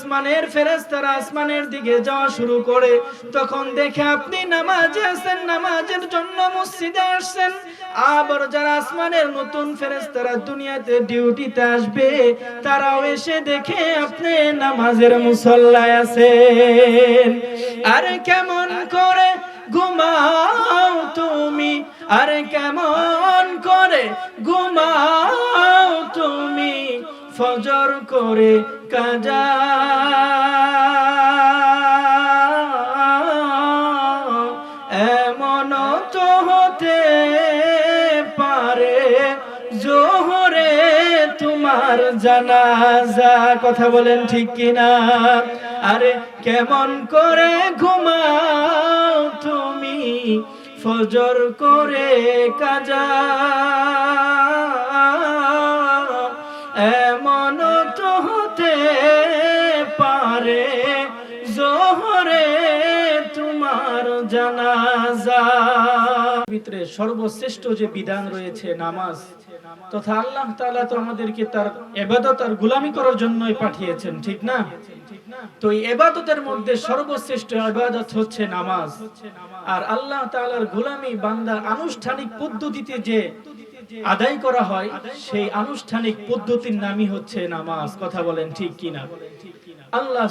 আসমানের ফেরেশতারা আসমানের দিকে যাওয়া শুরু করে। তখন দেখে আপনি নামাজে আছেন নামাজের জন্য মসজিদে আসছেন। আবার যারা আসমানের নতুন ফেরেশতারা দুনিয়াতে ডিউটিতে আসবে, তারাও এসে দেখে আপনি নামাজের মুসল্লায় আছেন। আরে কেমন করে ঘুমাও তুমি? আরে কেমন করে ঘুমাও তুমি? ফজর করে কাজা কথা বলেন ঠিক কিনা? আরে কেমন করে ঘুমাও তুমি? ফজর করে কাজা। এমন তো হতে পারে জোহরে তোমার জানাজা। ভিতরে সর্বশ্রেষ্ঠ যে বিধান রয়েছে, নামাজ। তথা আল্লাহ তাআলা তো আমাদেরকে তার ইবাদত আর গোলামি করার জন্যই পাঠিয়েছেন, ঠিক না? তো এই ইবাদতের মধ্যে সর্বশ্রেষ্ঠ ইবাদত হচ্ছে নামাজ। আর আল্লাহ তাআলার গোলামি বান্দা আনুষ্ঠানিক পদ্ধতিতে যে আদায় করা হয়, সেই আনুষ্ঠানিক পদ্ধতির নামই হচ্ছে নামাজ। কথা বলেন ঠিক কিনা? আল্লাহ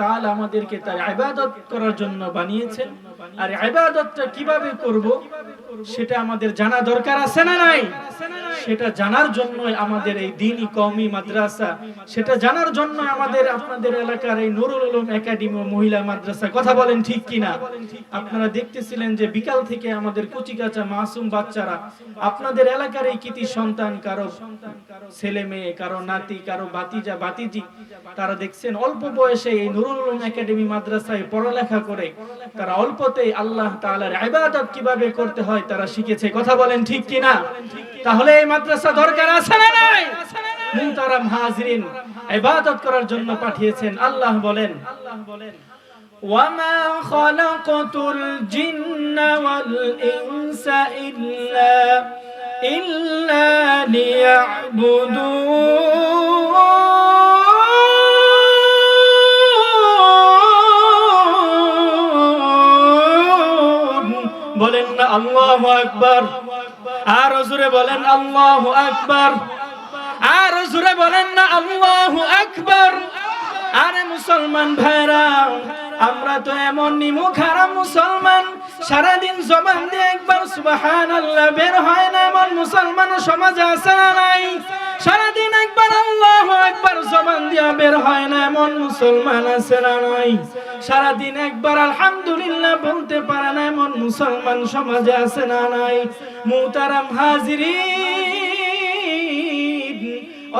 তাআলা আমাদেরকে তার ইবাদত করার জন্য বানিয়েছেন। আর ইবাদতটা কীভাবে করব সেটা আমাদের জানা দরকার আছে না নাই? সেটা জানার জন্য আমাদের এই দিনই কওমি মাদ্রাসা। সেটা জানার জন্য আমাদের আপনাদের এলাকার এই নুরুল উলুম একাডেমি মহিলা মাদ্রাসা। কথা বলেন ঠিক কিনা? আপনারা দেখতেছিলেন যে বিকাল থেকে আমাদের কচিকাচা মাসুম বাচ্চারা, আপনাদের এলাকার এই কৃতি সন্তান কারও ছেলে মেয়ে, কারও নাতি, কারও বাতিজা বাতিজি তারা দেখছেন অল্প বয়সে এই নুরুল উলুম একাডেমি মাদ্রাসায় পড়ালেখা করে। তারা অল্পতেই আল্লাহ তাআলার ইবাদত কিভাবে করতে হয় তারা শিখেছে কথা বলেন ঠিক কিনা তাহলে এই মাদ্রাসা দরকার আছে না নাই মুহতারাম হাজিরিন ইবাদত করার জন্য পাঠিয়েছেন আল্লাহ বলেন وما خلقت الجن والإنس إلا إلا ليعبدون আকবার। আর জোরে বলেন, আল্লাহু আকবার। আর জোরে বলেন না, আল্লাহু আকবার। আরে মুসলমান ভাইরা, আমরা তো এমন নিমু খারাপ মুসলমান। সারাদিন জবান দিয়ে একবার সুবহানাল্লাহ বের হয় না, এমন মুসলমান সমাজে আছে না নাই? সারাদিন একবার আল্লাহ একবার জবান দিয়া বের হয় না, এমন মুসলমান আছে না নাই? সারাদিন একবার আলহামদুলিল্লাহ বলতে পারে না, এমন মুসলমান সমাজে আছে না নাই? মুতারাম হাজিরিন!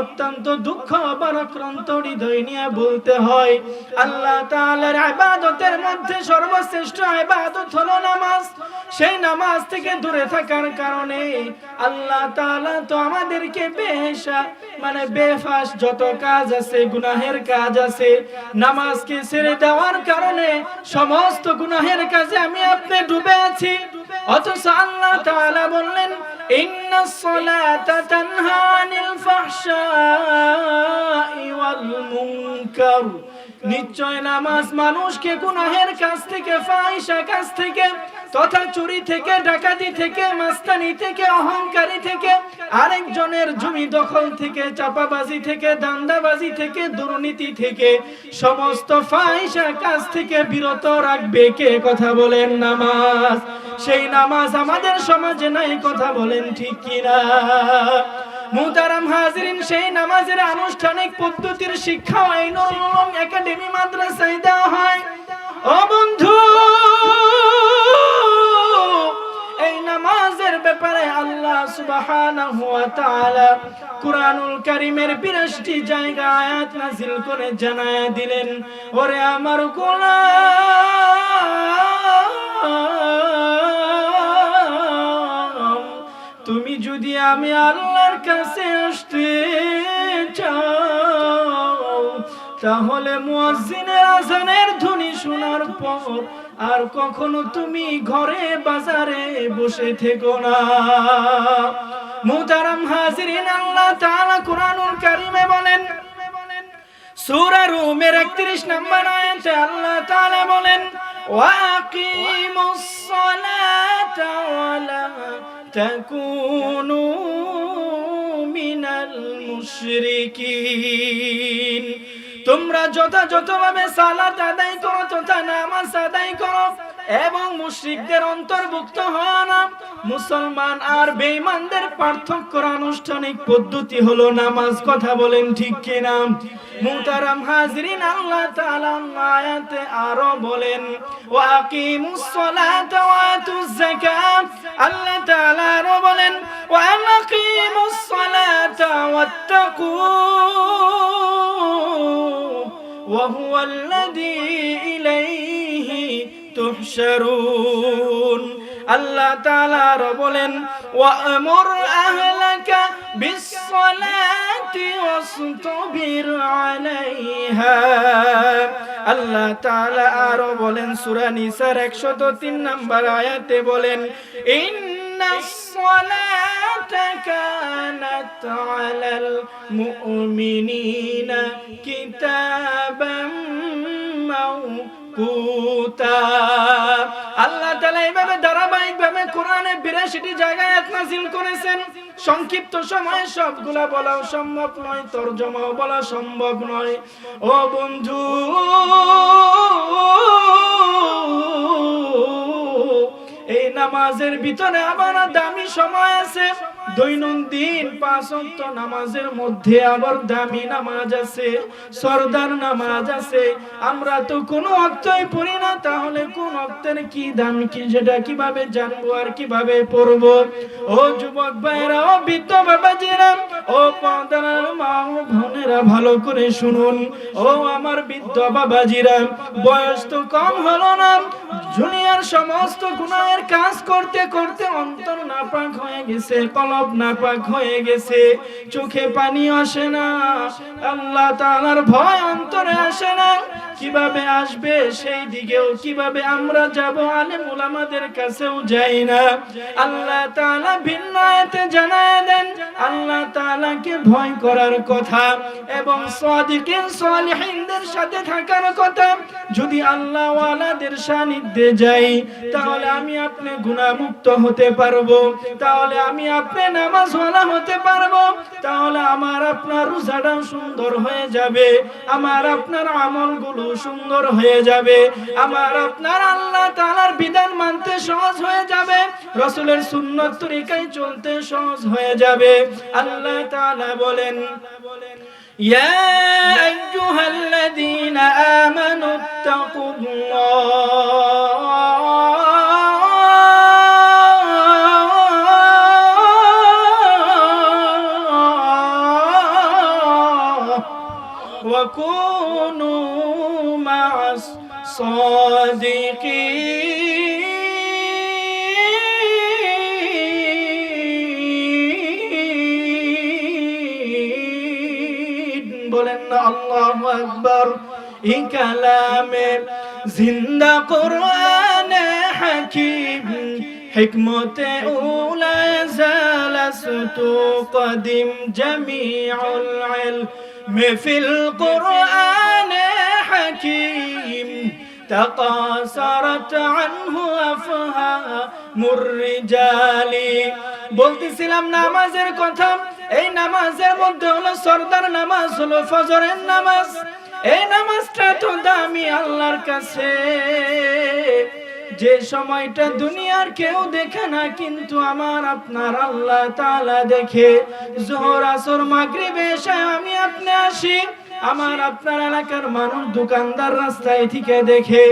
অত্যন্ত দুঃখ, পরাক্রান্ত হৃদয় নিয়ে বলতে হয়, আল্লাহ তাআলার ইবাদতের মধ্যে সর্বশ্রেষ্ঠ ইবাদত হলো নামাজ। সেই নামাজ থেকে দূরে থাকার কারণে আল্লাহ তাআলা তো আমাদেরকে বেহেশা মানে বেফাস যত কাজ আছে, গুনাহের কাজ আছে, নামাজকে ছেড়ে দেওয়ার কারণে সমস্ত গুনাহের কাজে আমি আপনি ডুবে আছি। অথচ আল্লাহ তাআলা বললেন, ইন্না সলাতা তানহা আনিল ফাহশাই ওয়াল নিশ্চয় নামাজ মানুষকে গুনাহের কাছ থেকে ফাহিশা কাছ থেকে তথা চুরি থেকে, ডাকাতি থেকে, মাস্তানি থেকে, অহংকারী থেকে, আরেকজনের জমি দখল থেকে, চাপাবাজি থেকে, দান্দাবাজি থেকে, দুর্নীতি থেকে, সমস্ত ফাহিশা কাজ থেকে বিরত রাখবে। কে কথা বলেন নামাজ? সেই নামাজ আমাদের সমাজে নাই, কথা বলেন ঠিক কিনা? মুতারাম হাজরিন, সেই নামাজের আনুষ্ঠানিক পদ্ধতির শিক্ষা এই নুরুল একাডেমি মাদ্রাসায় দেওয়া হয়। ও বন্ধু! আল্লাহ সুবহানাহু ওয়া তাআলা কুরআনুল কারীমের 82টি জায়গা আয়াত নাযিল করে জানায়া দিলেন, ওরে আমার গোলাম, তুমি যদি আমি আল্লাহর কাছে আসতে চাও, তাহলে মুয়াজ্জিনের আজানের ধ্বনি শোনার পর আর কখনো তুমি ঘরে বাজারে বসে থেকো না। মুতারাম হাজিরিন, আল্লাহ তাআলা কুরআনুল কারীমে বলেন, সূরা রুমের 31 নম্বর আয়াতে আল্লাহ তাআলা বলেন ওয়াকিমুস সালাতা ওয়ালা তাকুনু মিনাল মুশরিকিন। তোমরা যথাযথভাবে সালাত আদায় করো, তথা নামাজ আদায় করো এবং মুশরিকদের অন্তর্ভুক্ত হও না। মুসলমান আর বেঈমানদের পার্থক্যর আনুষ্ঠানিক পদ্ধতি হলো নামাজ কথা বলেন ঠিক কিনা। মুহতারাম হাজরিন আল্লাহ তাআলা আয়াতে আরও বলেন, ওয়া আকিমুস সালাতা ওয়া আতুজ যাকাত। আল্লাহ তাআলা আরও বলেন, ওয়া আকিমুস সালাতা ওয়াত্তাকু। وهو الذي إليه تحشرون আল্লাহ তাআলা আরো বলেন ওয়ামুর আহলাকা বিসসালাতি ওয়াসতাবির আলাইহা আল্লাহ তাআলা আরো বলেন সূরা নিসার 103 নম্বর আয়াতে বলেন ইন্নাস সালাতা কানাত আলাল মুমিনিনা কিতাবাম মাওকুতা আল্লাহ তাআলা এইভাবে ধারাবাহিকভাবে কোরআনে 82টি জায়গায় আয়াত করেছেন। সংক্ষিপ্ত সময়ে সবগুলা বলাও সম্ভব নয় তরজমাও বলা সম্ভব নয়। ও বন্ধু নামাজের ভিতরে আমার দামি সময় আছে। দৈনন্দিন পাঁচ অক্ত নামাজের মধ্যে আবার দামি নামাজ আছে, সরদার নামাজ আছে। আমরা তো কোনো পড়ি না, তাহলে কোন কি দাম কি সেটা কীভাবে জানব আর কীভাবে পড়ব? ও যুবক ভাইরা ও বৃদ্ধ বাবাজিরা, ও মা ও ভালো করে শুনুন। ও আমার বৃদ্ধ বাবাজিরা, বয়স তো কম হলো না। দুনিয়ার সমস্ত গুনাহের কাজ করতে করতে অন্তর নাপাক হয়ে গেছে কলব নাপাক হয়ে গেছে। চোখে পানি আসে না। আল্লাহ তাআলার ভয় অন্তরে আসে না। কীভাবে আসবে সেই দিকেও, কীভাবে আমরা যাব আলেম ওলামাদের কাছেও যাই না। আল্লাহ তাআলা ভিন্ন জানায় দেন, আল্লাহ তাআলাকে ভয় করার কথা এবং সাদিকিন, সালিহিনদের সাথে থাকার কথা। যদি আল্লাহ ওয়ালাদের সান্নিধ্যে যাই, তাহলে আমি আপনি গুনাহমুক্ত হতে পারব, তাহলে আমি আপনি নামাজওয়ালা হতে পারব, তাহলে আমার আপনার রোজাটাও সুন্দর হয়ে যাবে, আমার আপনার আমলগুলো সুন্দর হয়ে যাবে আমার আপনার আল্লাহ তাআলার বিধান মানতে সহজ হয়ে যাবে রসুলের সুন্নত তরিকায় চলতে সহজ হয়ে যাবে আল্লাহ তাআলা বলেন يا أيها الذين آمنوا اتقوا الله الصادقين বলেন না আল্লাহু আকবার এই কালামে জিন্দা কোরআন হাকিম حكمة أولى زالست قدم جميع العلم في القرآن حكيم تقاصرت عنه أفهام الرجال বলতেছিলাম নামাজের কথা এই নামাজের মধ্যে হলো সর্দার নামাজ হলো ফজরের নামাজ এই নামাজটা তো দামি আল্লাহর কাছে যে সময়টা দুনিয়ার কেউ দেখে না কিন্তু আমার আপনার আল্লাহ তাআলা দেখে জোহর আসর মাগরিব এসে আমি আপনি আসি আমার আপনার এলাকার মানুষ দোকানদার রাস্তায় থেকে দেখে,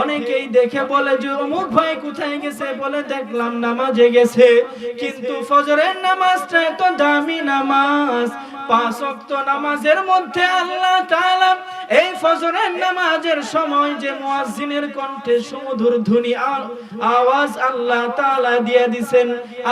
অনেকেই দেখে বলে যে, অমুক ভাই কোথায় গেছে? বলে, দেখলাম নামাজে গেছে। কিন্তু ফজরের নামাজটা এত দামি নামাজ। পাঁচ সময় যে মুয়াজ্জিনের কণ্ঠে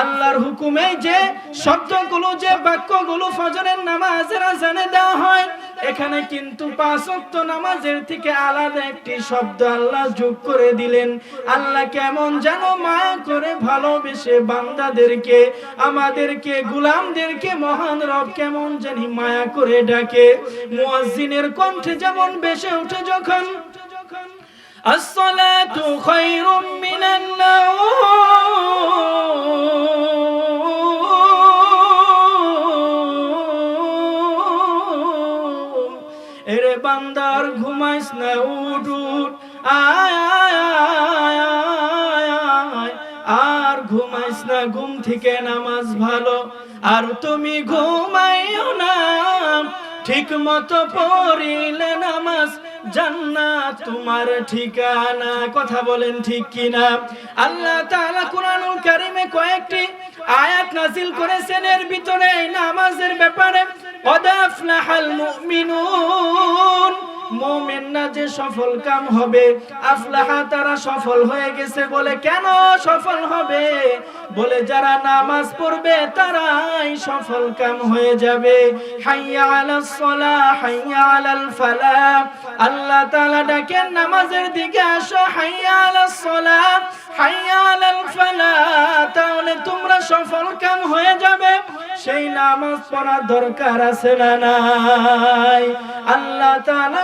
আল্লাহর হুকুমে যে শব্দগুলো, যে বাক্যগুলো ফজরের নামাজের আজানে দেওয়া হয় এখানে কিন্তু পাঁচ ওয়াক্ত নামাজের থেকে আলাদা একটি শব্দ আল্লাহ যোগ করে দিলেন আল্লাহ কেমন যেন মায়া করে ভালোবেসে বান্দাদেরকে আমাদেরকে গুলামদেরকে মহান রব কেমন জানি মায়া করে ডাকে মুয়াজ্জিনের কণ্ঠে যেমন বেশে ওঠে যখন الصلاة خير من النوم থেকে নামাজ ভালো, আর তুমি ঘুমাইও না। ঠিক মতো পড়িলে নামাজ জান্না তোমার ঠিকানা। কথা বলেন ঠিক কিনা? আল্লাহ তাআলা কুরআনুল কারীমে কয়েকটি আয়াত নাসিল করেছেন। এর ভিতরে নামাজের ব্যাপারে কদাফলাহাল মুমিনুন মোমেনরা যে সফল কাম হবে, আফলাহা তারা সফল হয়ে গেছে বলে কেন সফল হবে? বলে যারা নামাজ পড়বে তারাই সফল কাম হয়ে যাবে। হাইয়া আলাস সলা হাইয়া আলাল ফালা আল্লাহ তাআলা ডাকেন, নামাজের দিকে আসো, হাইয়া আলাস সলা হাইয়া আলাল ফালা তাহলে তোমরা সফল কাম হয়ে যাবে। সেই নামাজ পড়া দরকার আছে না নাই? আল্লাহ তাআলা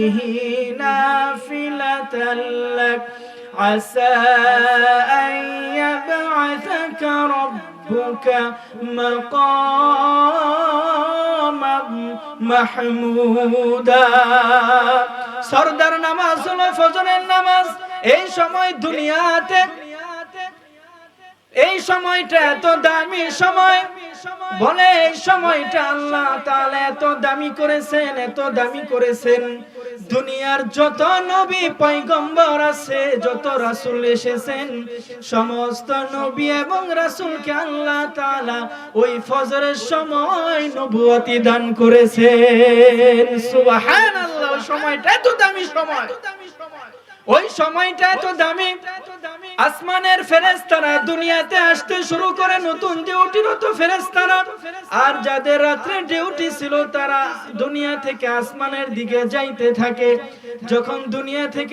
به نافلة لك عسى أن يبعثك ربك مقاما محمودا সর্দার নামাজ হলো ফজরের নামাজ এই সময় দুনিয়াতে এই সময়টা এত দামি সময়। বলে এই সময়টা আল্লাহ তাআলা এত দামি করেছেন, এত দামি করেছেন। দুনিয়ার যত নবী পয়গম্বর আছে, যত রাসূল এসেছেন, সমস্ত নবী এবং রাসূলকে আল্লাহ তাআলা ওই ফজরের সময় নবুয়তি দান করেছেন। সময়টা এত দামি সময়। ওই সময়টা এত দামি। আসমানের ফেরেস্তারা দুনিয়াতে আসতে শুরু করে, নতুন ডিউটিরত ফেরেস্তারা আর যাদের রাত্রে ডিউটি ছিল, তারা দুনিয়া থেকে আসমানের দিকে যাইতে থাকে। যখন দুনিয়া থেকে